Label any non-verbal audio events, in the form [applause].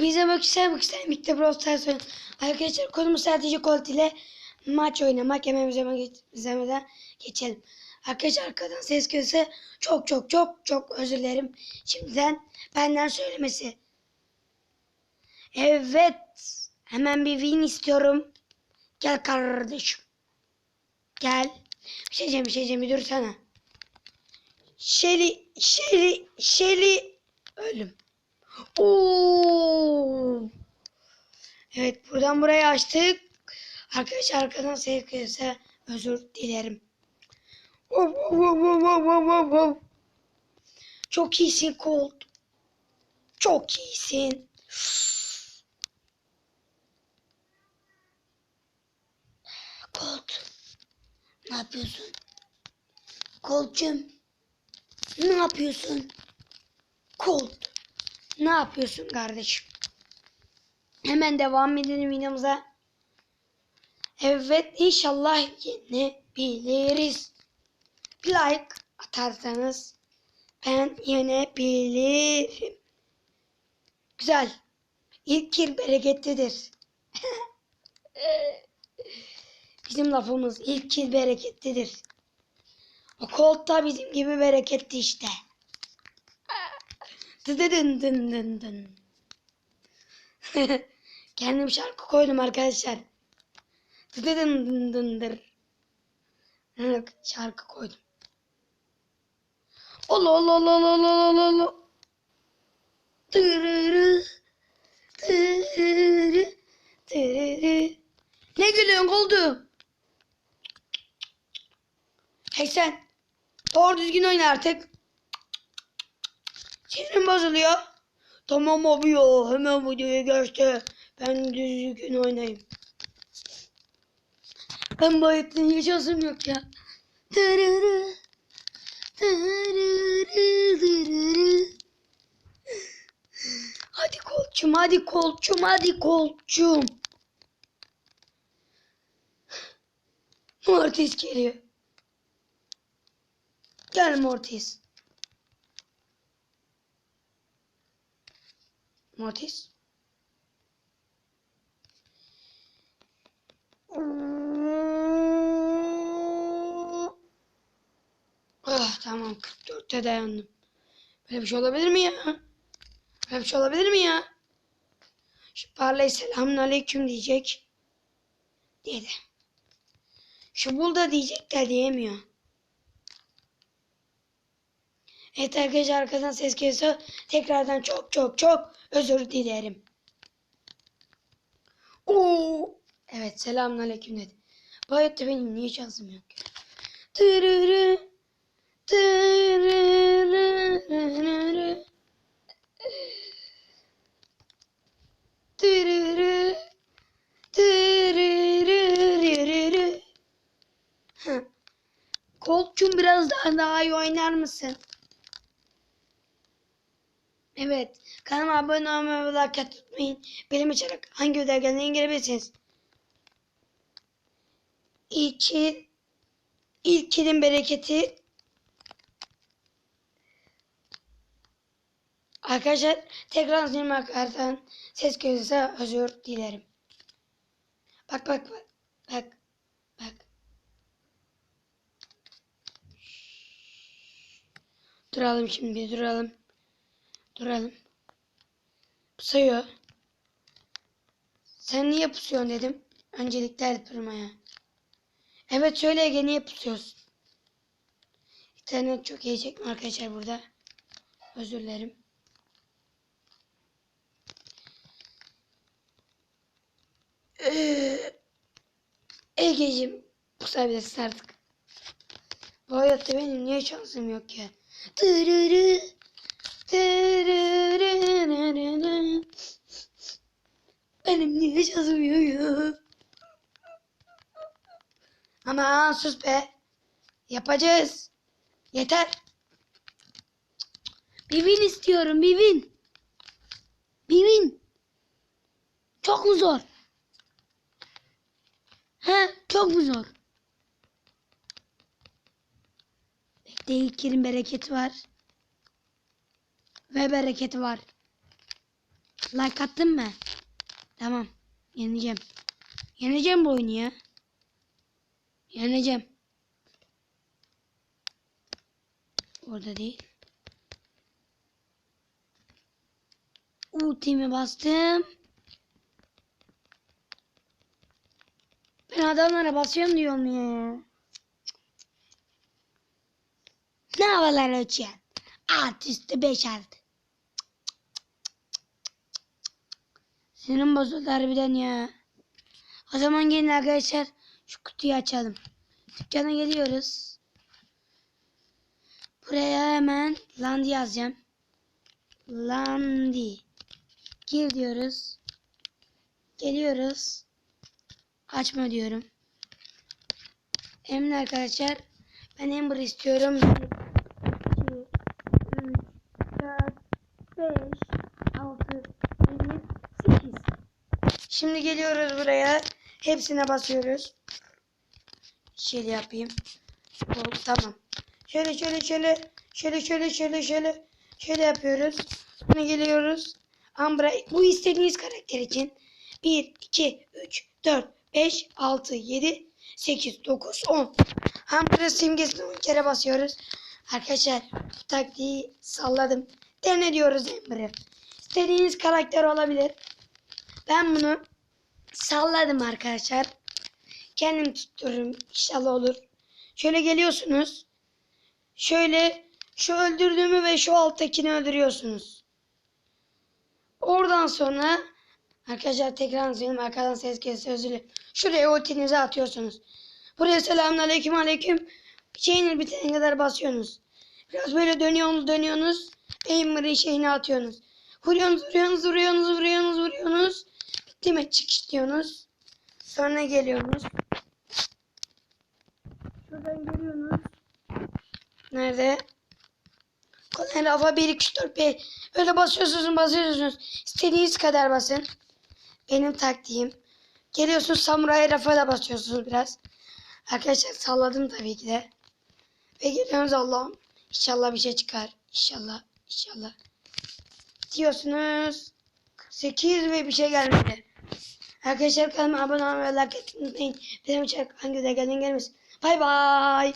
Bize bakışlar bakışlar birlikte Brawl Stars oyun. Arkadaşlar konumuz sadece Colt ile maç oynamak. Hemen izlemeden geçelim. Arkadaşlar arkadan ses gelse çok çok çok çok özür dilerim. Şimdiden benden söylemesi. Evet. Hemen bir win istiyorum. Gel kardeşim. Gel. Bir şey diyeceğim bir şey diyeceğim bir dursana. Şeli, Şeli, Şeli. Ölüm. Oo. Evet buradan buraya açtık. Arkadaşlar arkadan ses gelse özür dilerim. Wow, wow, wow, wow, wow, wow. Çok iyisin Colt. Çok iyisin. Colt. Ne yapıyorsun? Colt'cum. Ne yapıyorsun? Colt. Ne yapıyorsun kardeşim? Hemen devam edelim videomuza. Evet inşallah yenebiliriz. Bir like atarsanız ben yenebilirim. Güzel. İlk kill bereketlidir. [laughs] bizim lafımız ilk kill bereketlidir. O Colt da bizim gibi bereketli işte. Dın. [laughs] Kendim şarkı koydum arkadaşlar. Dın şarkı koydum. Olo olo olo olo olo olo olo. Tırırı. Ne gülüyorsun oldu? Hey sen. Doğru düzgün oyna artık. Sinirim bozuluyor. Tamam abi ya hemen videoya geçti. Ben düzgün oynayayım. Ben bu hayatın yaşasım yok ya. Tırırı, tırırı, tırırı. Hadi kolçum, hadi kolçum, hadi kolçum. Mortis geliyor. Gel Mortis. Mortis. Ah tamam 44'te dayandım. Böyle bir şey olabilir mi ya? Böyle bir şey olabilir mi ya? Şu Parley selamun aleyküm diyecek. Dedi. Şu bul da diyecek de diyemiyor. Evet arkadaşlar arkadan ses geliyorsa tekrardan çok çok çok özür dilerim. Oo. Evet selamünaleyküm dedi. Bu hayatta benim niye şansım yok? Tırırı. Tırırı, tırırırırırı. Hı. Kolçum biraz daha, daha iyi oynar mısın? Evet. Kanalıma abone olmayı ve like atmayı unutmayın. Benim açarak hangi video geldiğini inceleyebilirsiniz. İlki ilkinin bereketi Arkadaşlar tekrar sinema akarsan ses gelirse özür dilerim. Bak bak bak. Bak. Bak. Duralım şimdi duralım. Duralım. Pusuyor. Sen niye pusuyorsun dedim. Öncelikle El Primo'ya. Evet söyle Ege niye pusuyorsun? İnternet çok iyi çekme arkadaşlar burada. Özür dilerim. Ee, Ege'cim pusabilirsin artık. Bu hayatta benim niye şansım yok ya? Tırırı. Benim niye yok ya? Aman sus be. Yapacağız. Yeter. Bir win istiyorum bir win. Bir win. Çok mu zor? He çok mu zor? Bekle ilk yerin bereketi var. Ve bereketi var. Like attın mı? Tamam. Yeneceğim. Yeneceğim bu oyunu ya. Yeneceğim. Orada değil. Ultimi bastım. Ben adamlara basıyorum diyorum ya. Ne havalar uçuyor? Alt üstü beş altı. Senin bozuldu harbiden ya. O zaman gelin arkadaşlar şu kutuyu açalım. Dükkana geliyoruz. Buraya hemen Landi yazacağım. Landi. Gir diyoruz. Geliyoruz. Açma diyorum. Emin arkadaşlar. Ben Ember istiyorum. 1, 2, 3, 4, 5, 6, 7, 8. Şimdi geliyoruz buraya. Hepsine basıyoruz. Şöyle yapayım. Hop, tamam. Şöyle şöyle şöyle şöyle şöyle şöyle şöyle şöyle yapıyoruz. Sonra geliyoruz. Ambra bu istediğiniz karakter için 1 2 3 4 5 6 7 8 9 10. Ambra simgesini 10 kere basıyoruz. Arkadaşlar bu taktiği salladım. Dene diyoruz Amber'ı. İstediğiniz karakter olabilir. Ben bunu salladım arkadaşlar. Kendim tuttururum. İnşallah olur. Şöyle geliyorsunuz. Şöyle şu öldürdüğümü ve şu alttakini öldürüyorsunuz. Oradan sonra arkadaşlar tekrar söyleyeyim arkadan ses kesse özür dilerim. Şuraya ultinizi atıyorsunuz. Buraya selamünaleyküm aleyküm. Şeyini bitene kadar basıyorsunuz. Biraz böyle dönüyorsunuz dönüyorsunuz. Aimer'ı şeyini atıyorsunuz. Vuruyorsunuz vuruyorsunuz vuruyorsunuz. Bitti mi çıkış diyorsunuz. Sonra geliyorsunuz. Şuradan geliyorsunuz. Nerede? Kolay rafa 1 2 3 4 5. Öyle basıyorsunuz basıyorsunuz. İstediğiniz kadar basın. Benim taktiğim. Geliyorsunuz samuray rafa da basıyorsunuz biraz. Arkadaşlar salladım tabii ki de. Ve geliyorsunuz Allah'ım. İnşallah bir şey çıkar. İnşallah. İnşallah. Diyorsunuz. 48 ve bir şey gelmedi. Arkadaşlar kanalıma abone olmayı like etmeyi unutmayın. Benim için hangi güzel gelmesin. Bay bay.